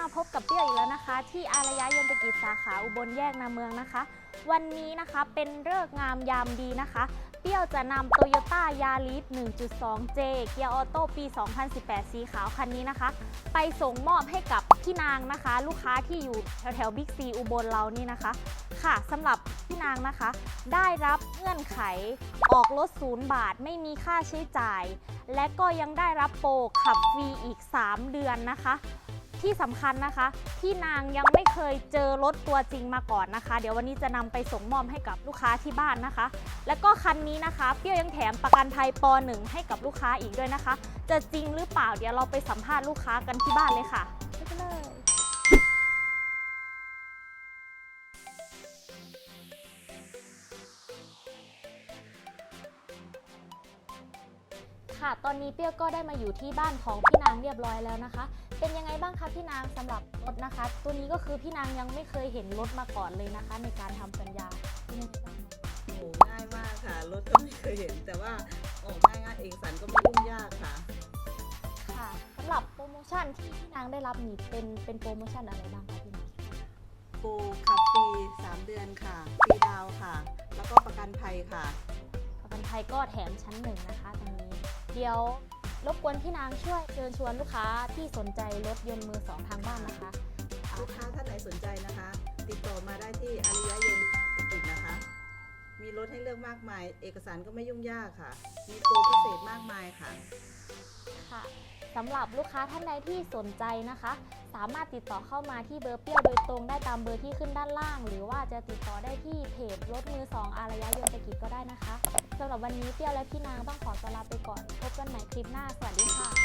มาพบกับเปี้ยวอีกแล้วนะคะ ที่อารยะยนตกิจสาขาอุบลแยกนาเมืองนะคะ วันนี้นะคะเป็นเลิกงามยามดีนะคะ เปรี้ยวจะนำ Toyota Yaris 1.2J เกียร์ออโต้ปี 2018 สีขาวคันนี้นะคะ ไปส่งมอบให้กับพี่นางนะคะ ลูกค้าที่อยู่แถวแถวบิ๊กซีอุบลเรานี่นะคะ ค่ะสำหรับพี่นางนะคะ ได้รับเงื่อนไขออกรถศูนย์บาทไม่มีค่าใช้จ่าย และก็ยังได้รับโปรขับฟรีอีก 3 เดือนนะคะที่สำคัญนะคะพี่นางยังไม่เคยเจอรถตัวจริงมาก่อนนะคะ เดี๋ยววันนี้จะนำไปส่งมอบให้กับลูกค้าที่บ้านนะคะ แล้วก็คันนี้นะคะเปรี้ยวยังแถมประกันภัยป .1 ให้กับลูกค้าอีกด้วยนะคะ จะจริงหรือเปล่าเดี๋ยวเราไปสัมภาษณ์ลูกค้ากันที่บ้านเลยค่ะไปกันเลยค่ะตอนนี้เปรี้ยวก็ได้มาอยู่ที่บ้านของพี่นางเรียบร้อยแล้วนะคะ เป็นยังไงบ้างคะพี่นางสำหรับรถนะคะ ตัวนี้ก็คือพี่นางยังไม่เคยเห็นรถมาก่อนเลยนะคะ ในการทำสัญญา ยเห็น แต่ว่าออกง่ายง่ายๆเอกสารก็ไม่ยุ่งยากค่ะ ค่ะสำหรับโปรโมชั่นที่พี่นางได้รับนี่เป็นเป็นโปรโมชั่นอะไรบ้างคะพี่นางโปรขับฟรี3 เดือนค่ะฟรีดาวน์ค่ะ แล้วก็ประกันภัยค่ะ ประกันภัยก็แถมชั้นหนึ่งนะคะตรงนี้ เดี๋ยวรบกวนพี่นางช่วยเชิญชวนลูกค้าที่สนใจรถยนต์มือสองทางบ้านนะคะอ่าลูกค้าท่านไหนสนใจนะคะ เลือกมากมาย เอกสารก็ไม่ยุ่งยากค่ะ มีโปรพิเศษมากมายค่ะ ค่ะสำหรับลูกค้าท่านใดที่สนใจนะคะ สามารถติดต่อเข้ามาที่เบอร์เปรี้ยวโดยตรงได้ตามเบอร์ที่ขึ้นด้านล่าง หรือว่าจะติดต่อได้ที่เพจรถมือสองอารยะยนตกิจก็ได้นะคะสำหรับวันนี้เปรี้ยวและพี่นางต้องขอตัวลาไปก่อน พบกันใหม่คลิปหน้า สวัสดีค่ะ